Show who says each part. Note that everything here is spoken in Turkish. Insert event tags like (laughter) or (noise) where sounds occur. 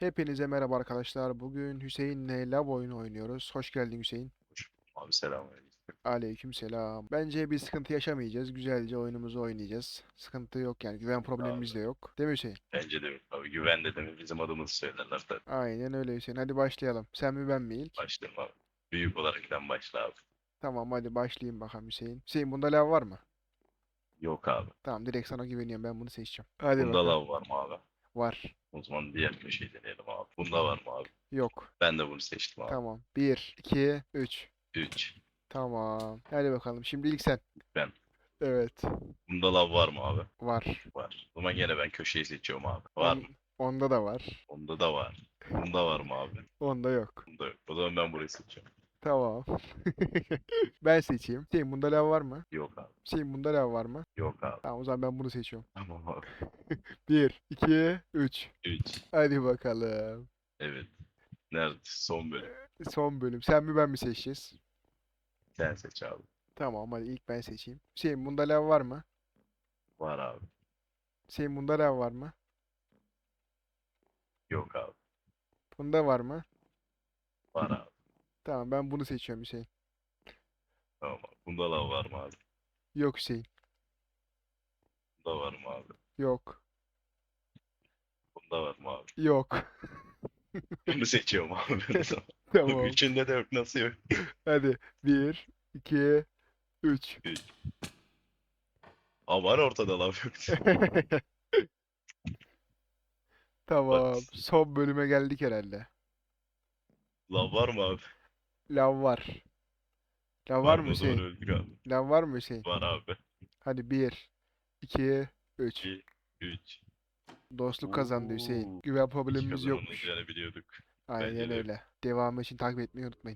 Speaker 1: Hepinize merhaba arkadaşlar. Bugün Hüseyin'le Lav oyunu oynuyoruz. Hoş geldin Hüseyin.
Speaker 2: Abi selamünaleyküm.
Speaker 1: Aleykümselam. Bence bir sıkıntı yaşamayacağız. Güzelce oyunumuzu oynayacağız. Sıkıntı yok yani. Güven problemimiz de yok. Değil mi Hüseyin?
Speaker 2: Bence de yok abi. Güven dedim bizim adımızı söylerler tabii.
Speaker 1: Aynen öyle Hüseyin. Hadi başlayalım. Sen mi ben mi ilk?
Speaker 2: Başlayalım abi. Büyük olarak sen başla abi.
Speaker 1: Tamam hadi başlayayım bakalım Hüseyin. Hüseyin bunda lav var mı?
Speaker 2: Yok abi.
Speaker 1: Tamam direkt sana güveniyorum. Ben bunu seçeceğim. Hadi
Speaker 2: Bunda
Speaker 1: bakalım.
Speaker 2: lav var mı abi?
Speaker 1: Var.
Speaker 2: O zaman diğer köşeyi deneyelim abi. Bunda var mı abi?
Speaker 1: Yok.
Speaker 2: Ben de bunu seçtim abi.
Speaker 1: Tamam. 1, 2, 3.
Speaker 2: 3.
Speaker 1: Tamam. Hadi bakalım. Şimdi ilk sen.
Speaker 2: Ben.
Speaker 1: Evet.
Speaker 2: Bunda lav var mı abi?
Speaker 1: Var.
Speaker 2: Var. O zaman gene ben köşeyi seçiyorum abi. Var
Speaker 1: On-
Speaker 2: mı?
Speaker 1: Onda da var.
Speaker 2: Onda da var. Bunda var mı abi?
Speaker 1: Onda yok.
Speaker 2: Bunda yok. O zaman ben burayı seçiyorum.
Speaker 1: Tamam. (laughs) Ben seçeyim. Hüseyin bunda lav var mı?
Speaker 2: Yok abi.
Speaker 1: Hüseyin bunda lav var mı?
Speaker 2: Yok abi.
Speaker 1: Tamam o zaman ben bunu seçiyorum. (laughs)
Speaker 2: Tamam abi.
Speaker 1: 1, 2, 3.
Speaker 2: 3.
Speaker 1: Hadi bakalım.
Speaker 2: Evet. Nerede? Son bölüm.
Speaker 1: Son bölüm. Sen mi ben mi seçeceğiz?
Speaker 2: Sen seç abi.
Speaker 1: Tamam hadi ilk ben seçeyim. Hüseyin bunda lav var mı?
Speaker 2: Var abi.
Speaker 1: Hüseyin bunda lav var mı?
Speaker 2: Yok abi.
Speaker 1: Bunda var mı? Tamam ben bunu seçiyorum Hüseyin.
Speaker 2: Tamam abi. Bunda lav var mı abi?
Speaker 1: Yok Hüseyin.
Speaker 2: Bunda var mı abi?
Speaker 1: Yok.
Speaker 2: Bunda var mı abi?
Speaker 1: Yok. (laughs)
Speaker 2: Bunu seçiyorum abi. (laughs)
Speaker 1: Tamam.
Speaker 2: Üçünde de yok. Nasıl yok? (laughs)
Speaker 1: Hadi. 1, 2, 3.
Speaker 2: Aa var ortada lav yok.
Speaker 1: Tamam. Son bölüme geldik herhalde.
Speaker 2: lav var mı abi?
Speaker 1: Lav var. Lav var mı
Speaker 2: o zaman
Speaker 1: Hüseyin? Lav var mı Hüseyin?
Speaker 2: Var abi.
Speaker 1: Hadi 1, 2, 3.
Speaker 2: 2, 3.
Speaker 1: Dostluk kazandı Hüseyin. Güven problemimiz yokmuş.
Speaker 2: Yani biliyorduk.
Speaker 1: Aynen
Speaker 2: Bence
Speaker 1: öyle. Devamı için takip etmeyi unutmayın.